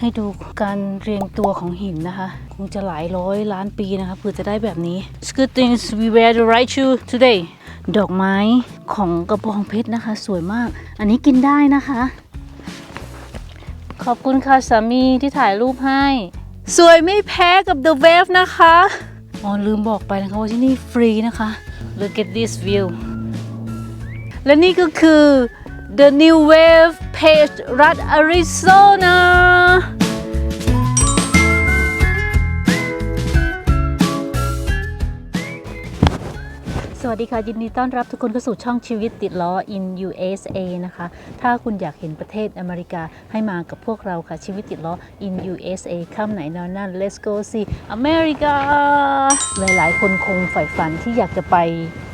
ให้ดูการเรียงตัวของหินนะคะ คงจะหลายร้อยล้านปีนะคะเพื่อจะได้แบบนี้ It's good things we wear the right shoe today ดอกไม้ของกระบองเพชรนะคะ สวยมาก อันนี้กินได้นะคะ ขอบคุณค่ะสามีที่ถ่ายรูปให้ สวยไม่แพ้กับ The Wave นะคะอ๋อลืมบอกไปนะคะว่าที่นี่ฟรีนะคะ Look at this view และนี่ก็คือ The New Wave Page รัฐอาริโซนา สวัสดีค่ะ ยินดีต้อนรับทุกคนเข้าสู่ช่องชีวิตติดล้อ in USA นะคะ ถ้าคุณอยากเห็นประเทศอเมริกาให้มากับพวกเราค่ะ ชีวิตติดล้อ in USA ค่ำไหนนอนนั่น let's go see America หลายๆ คนคงใฝ่ฝันที่อยากจะไป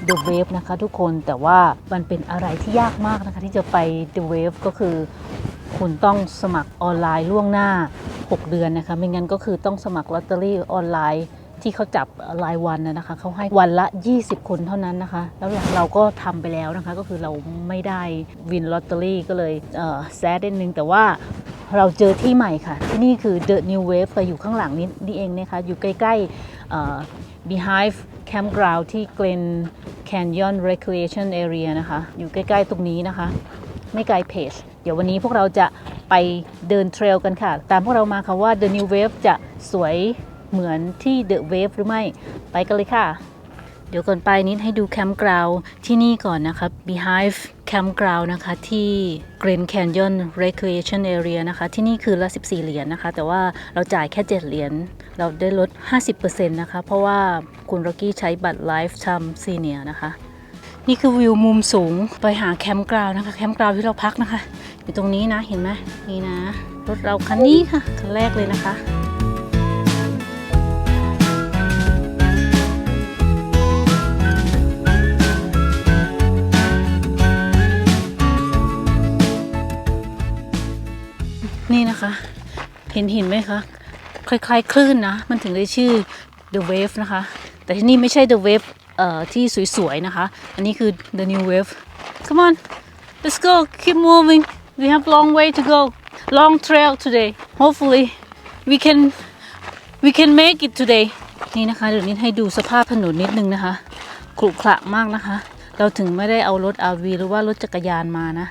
The Wave นะคะทุกคนแต่ว่ามันเป็นอะไรที่ยากมากนะคะ ที่จะไป The Wave ก็คือ คุณต้องสมัครออนไลน์ล่วงหน้า 6 เดือนนะคะ ไม่งั้นก็คือต้องสมัครลอตเตอรี่ออนไลน์ ที่เขาจับรายวันนะคะเขาให้วันละ 20 คนเท่านั้นนะคะ แล้วเราก็ทำไปแล้วนะคะ ก็คือเราไม่ได้วินลอตเตอรี่ก็เลยเออแซดนิดนึงแต่ว่าเราเจอที่ใหม่ค่ะ ที่นี่คือ The New Wave ค่อยู่ข้างหลังนี้นี่เองนะคะ อยู่ใกล้ๆ Beehive Campground ที่ Glen Canyon Recreation Area นะคะ อยู่ใกล้ๆ ตรงนี้นะคะ ไม่ไกลเพจ เดี๋ยววันนี้พวกเราจะไปเดินเทรลกันค่ะ ตามพวกเรามาค่ะว่า The New Wave จะสวย เหมือนที่ The Wave หรือไม่ไปกันเลยค่ะ เดี๋ยวก่อนไปนิดให้ดูแคมป์กราวที่นี่ก่อนนะคะ Beehive Campground นะคะที่ Grand Canyon Recreation Area นะคะที่นี่คือละ 14 เหรียญนะคะ แต่ว่าเราจ่ายแค่ 7 เหรียญเราได้ลด 50%นะคะ เพราะว่าคุณร็อกกี้ใช้บัตร Lifetime Senior นะคะนี่คือวิวมุมสูงไปหาแคมป์กราวน์นะคะ แคมป์กราวน์ที่เราพักนะคะ อยู่ตรงนี้นะเห็นไหมนี่นะ รถเราคันนี้ค่ะคันแรกเลยนะคะ นี่นะคะ เห็นหินไหมคะ คล้ายๆ คลื่นนะ มันถึงได้ชื่อ The Wave นะคะ แต่ที่นี่ไม่ใช่ The Wave เอ่อที่สวยๆนะคะ อันนี้คือ The New Wave Come on let's go keep moving we have long way to go long trail today hopefully we can we can make it today นี่นะคะเดี๋ยวนี้ให้ดูสภาพถนนนิดนึงนะคะขรุขระมากนะคะ เราถึงไม่ได้เอารถ RV หรือว่ารถจักรยานมานะ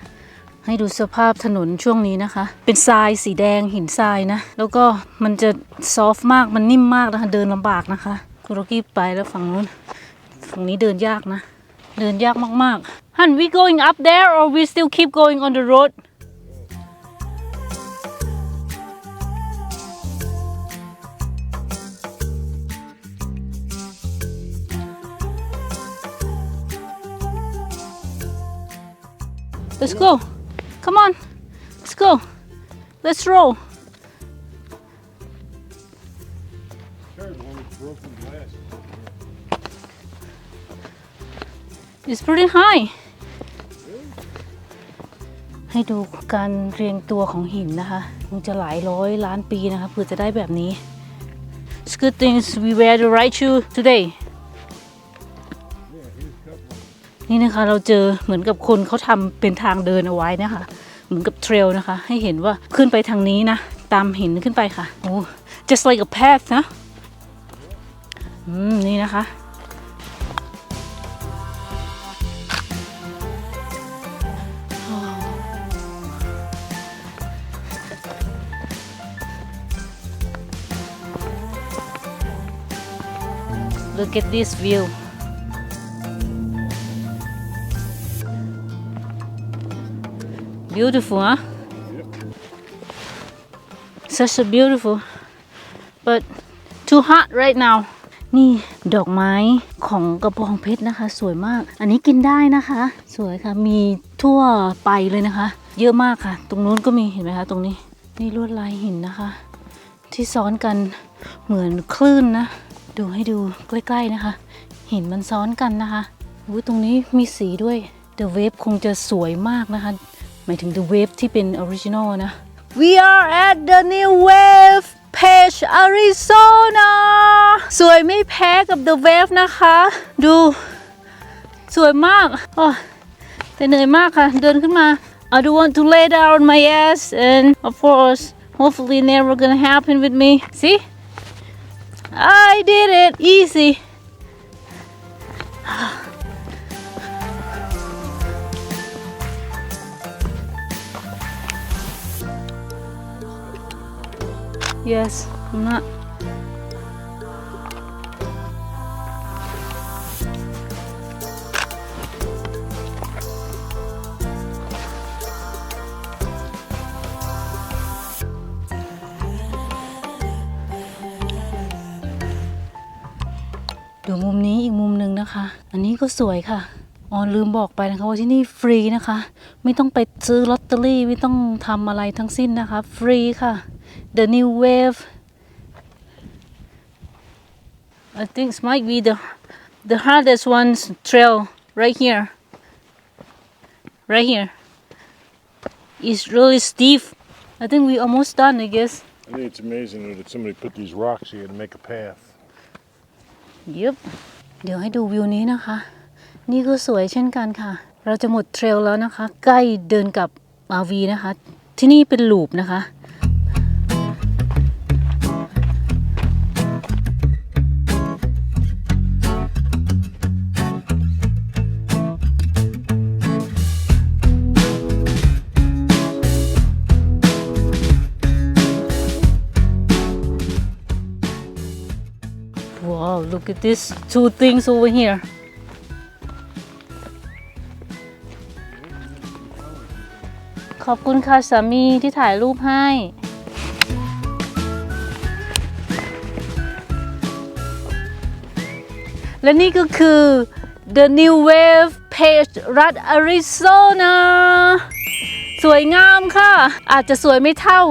ให้ดูสภาพถนนช่วงนี้นะคะ เป็นทรายสีแดงหินทรายนะ แล้วก็มันจะซอฟต์มากมันนิ่มมากนะคะ เดินลำบากนะคะคุณโรกี้ไปแล้วฝั่งนู้นฝั่งนี้เดินยากนะ เดินยากมากๆ Han we going up there or we still keep going on the road Let's go. Come on. Let's go. Let's roll. It's pretty high. ให้ดูการเรียงตัวของหินนะคะคงจะหลายร้อยล้านปีนะคะเพื่อจะได้แบบนี้ It's good things we wear the right shoe today นี่นะคะเราเจอเหมือนกับคนเขาทำเป็นทางเดินเอาไว้นะคะ เหมือนกับเทรลนะคะ ให้เห็นว่าขึ้นไปทางนี้นะ ตามหินขึ้นไปค่ะโอ้ just like a path นะอืมนี่นะคะ Look at this view. Beautiful, huh? Such a beautiful, but too hot right now. นี่ดอกไม้ของกระบองเพชรนะคะ สวยมาก อันนี้กินได้นะคะ สวยค่ะ มีทั่วไปเลยนะคะ เยอะมากค่ะ ตรงนู้นก็มีเห็นไหมคะตรงนี้ นี่ลวดลายหินนะคะ ที่ซ้อนกันเหมือนคลื่นนะ ดูให้ดูใกล้ๆนะคะ หินมันซ้อนกันนะคะอุ้ยตรงนี้มีสีด้วย The Wave คงจะสวยมากนะคะ หมายถึง The Wave ที่เป็นออริจินอลนะ We are at the New Wave Page Arizona สวยไม่แพ้กับ The Wave นะคะ ดูสวยมากโอ้แต่เหนื่อยมากค่ะ เดินขึ้นมา I do want to lay down my ass and of course hopefully never gonna happen with me see I did it easy yes I'm not ดูมุมนี้อีกมุมหนึ่งนะคะ อันนี้ก็สวยค่ะอ๋อลืมบอกไปนะคะว่าที่นี่ฟรีนะคะ ไม่ต้องไปซื้อลอตเตอรี่ไม่ต้องทำอะไรทั้งสิ้นนะคะ ฟรีค่ะ The new wave I think it might be the the hardest one's trail right here right here It's really steep I think we almost done I guess I think it's amazing that somebody put these rocks here to make a path. ยึบเดี๋ยวให้ดูวิวนี้นะคะ นี่ก็สวยเช่นกันค่ะ เราจะหมดเทรลแล้วนะคะ ใกล้เดินกับอาวีนะคะ ที่นี่เป็นลูปนะคะ Wow, look at this two things over here. ขอบคุณค่ะสามีที่ถ่ายรูปให้ และนี่ก็คือ The New Wave Page รัฐอาริโซนา สวยงามค่ะ อาจจะสวยไม่เท่า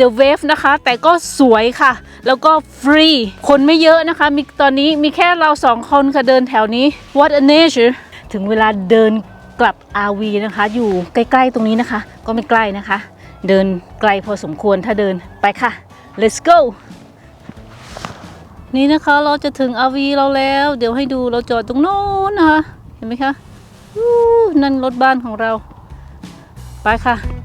The Wave นะคะ แต่ก็สวยค่ะ แล้วก็ฟรี คนไม่เยอะนะคะ มีตอนนี้มีแค่เราสองคนค่ะเดินแถวนี้ What a nature ถึงเวลาเดินกลับ RV นะคะ อยู่ใกล้ๆตรงนี้นะคะ ก็ไม่ใกล้นะคะ เดินไกลพอสมควรถ้าเดินไปค่ะ let's go นี่นะคะเราจะถึง RV เราแล้ว เดี๋ยวให้ดูเราจอดตรงโน้นนะคะ เห็นไหมคะนั่นรถบ้านของเรา ไปค่ะ